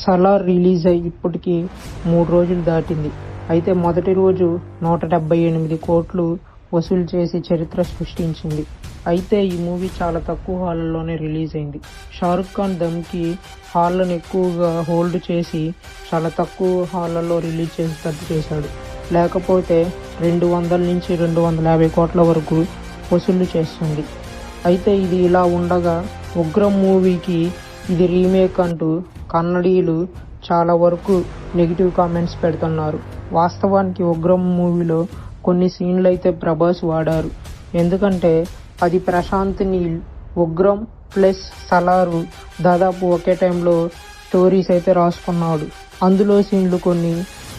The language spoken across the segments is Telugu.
సలార్ రిలీజ్ అయ్యి ఇప్పటికి మూడు రోజులు దాటింది. అయితే మొదటి రోజు నూట డెబ్బై ఎనిమిది కోట్లు వసూలు చేసి చరిత్ర సృష్టించింది. అయితే ఈ మూవీ చాలా తక్కువ హాళ్ళలోనే రిలీజ్ అయింది. షారుఖ్ ఖాన్ దమ్కి హాళ్ళను ఎక్కువగా హోల్డ్ చేసి చాలా తక్కువ హాళ్ళలో రిలీజ్ చేసేటట్టు చేశాడు. లేకపోతే రెండు వందల నుంచి రెండు వందల యాభై కోట్ల వరకు వసూలు చేస్తుంది. అయితే ఇది ఇలా ఉండగా ఉగ్రం మూవీకి ఇది రీమేక్ అంటూ కన్నడీయులు చాలా వరకు నెగిటివ్ కామెంట్స్ పెడుతున్నారు. వాస్తవానికి ఉగ్రం మూవీలో కొన్ని సీన్లు అయితే ప్రభాస్ వాడారు. ఎందుకంటే అది ప్రశాంత్ నీల్ ఉగ్రం ప్లస్ సలారు దాదాపు ఒకే టైంలో స్టోరీస్ అయితే రాసుకున్నాడు. అందులో సీన్లు కొన్ని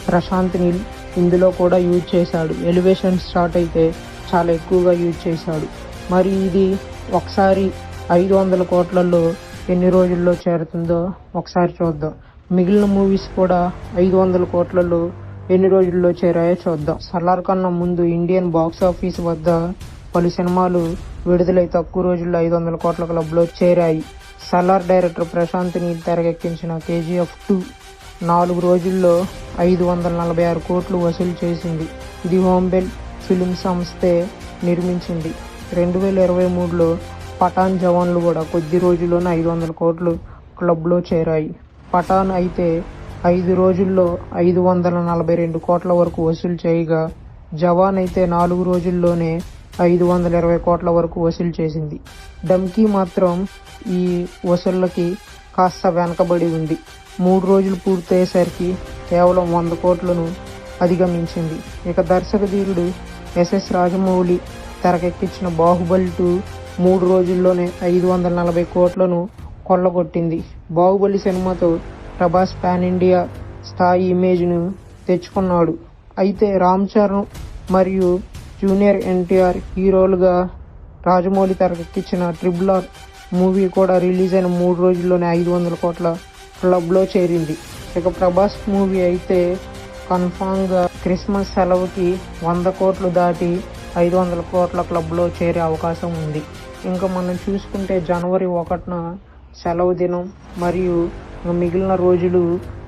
ప్రశాంత్ నీల్ ఇందులో కూడా యూజ్ చేశాడు. ఎలివేషన్ స్టార్ట్ అయితే చాలా ఎక్కువగా యూజ్ చేశాడు. మరి ఇది ఒకసారి ఐదు వందల కోట్లలో ఎన్ని రోజుల్లో చేరుతుందో ఒకసారి చూద్దాం. మిగిలిన మూవీస్ కూడా ఐదు వందల కోట్లలో ఎన్ని రోజుల్లో చేరాయో చూద్దాం. సలార్ కన్నా ముందు ఇండియన్ బాక్స్ ఆఫీస్ వద్ద పలు సినిమాలు విడుదలై తక్కువ రోజుల్లో ఐదు వందల కోట్ల క్లబ్లో చేరాయి. సలార్ డైరెక్టర్ ప్రశాంత్ని తెరకెక్కించిన కేజీఎఫ్ టూ నాలుగు రోజుల్లో ఐదు వందల నలభై ఆరు కోట్లు వసూలు చేసింది. ఇది హోంబెల్ ఫిలిం సంస్థే నిర్మించింది. రెండు వేల ఇరవై మూడులో పఠాన్ జవాన్లు కూడా కొద్ది రోజుల్లోనే ఐదు వందల కోట్లు క్లబ్లో చేరాయి. పఠాన్ అయితే ఐదు రోజుల్లో ఐదు వందల నలభై రెండు కోట్ల వరకు వసూలు చేయగా జవాన్ అయితే నాలుగు రోజుల్లోనే ఐదు వందల ఇరవై కోట్ల వరకు వసూలు చేసింది. డమ్కీ మాత్రం ఈ వసూళ్ళకి కాస్త వెనకబడి ఉంది. మూడు రోజులు పూర్తయ్యేసరికి కేవలం వంద కోట్లను అధిగమించింది. ఇక దర్శకధీరుడు ఎస్ఎస్ రాజమౌళి తెరకెక్కించిన బాహుబలి టూ మూడు రోజుల్లోనే ఐదు వందల నలభై కోట్లను కొల్లగొట్టింది. బాహుబలి సినిమాతో ప్రభాస్ పాన్ ఇండియా స్థాయి ఇమేజ్ను తెచ్చుకున్నాడు. అయితే రామ్ చరణ్ మరియు జూనియర్ ఎన్టీఆర్ హీరోలుగా రాజమౌళి తెరకెక్కించిన ట్రిబుల్ ఆర్ మూవీ కూడా రిలీజ్ అయిన మూడు రోజుల్లోనే ఐదు వందల కోట్ల క్లబ్లో చేరింది. ఇక ప్రభాస్ మూవీ అయితే కన్ఫామ్గా క్రిస్మస్ సెలవుకి వంద కోట్లు దాటి ఐదు వందల కోట్ల క్లబ్లో చేరే అవకాశం ఉంది. ఇంకా మనం చూసుకుంటే జనవరి ఒకటిన సెలవు దినం మరియు మిగిలిన రోజులు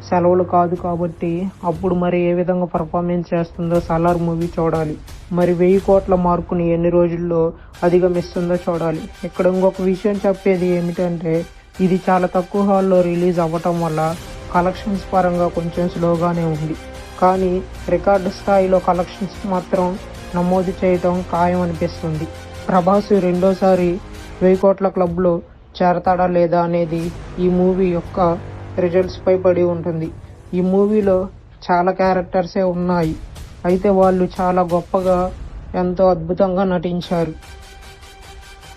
సెలవులు కాదు కాబట్టి అప్పుడు మరి ఏ విధంగా పర్ఫార్మెన్స్ చేస్తుందో సలార్ మూవీ చూడాలి. మరి వెయ్యి కోట్ల మార్కుని ఎన్ని రోజుల్లో అధిగమిస్తుందో చూడాలి. ఇక్కడ ఇంకొక విషయం చెప్పేది ఏమిటంటే ఇది చాలా తక్కువ హాల్లో రిలీజ్ అవ్వటం వల్ల కలెక్షన్స్ పరంగా కొంచెం స్లోగానే ఉంది. కానీ రికార్డు స్థాయిలో కలెక్షన్స్ మాత్రం నమోదు చేయటం ఖాయం అనిపిస్తుంది ప్రభాస్ రెండోసారి వెయ్యి కోట్ల క్లబ్లో చేరతాడా లేదా అనేది ఈ మూవీ యొక్క రిజల్ట్స్పై పడి ఉంటుంది. ఈ మూవీలో చాలా క్యారెక్టర్సే ఉన్నాయి. అయితే వాళ్ళు చాలా గొప్పగా ఎంతో అద్భుతంగా నటించారు.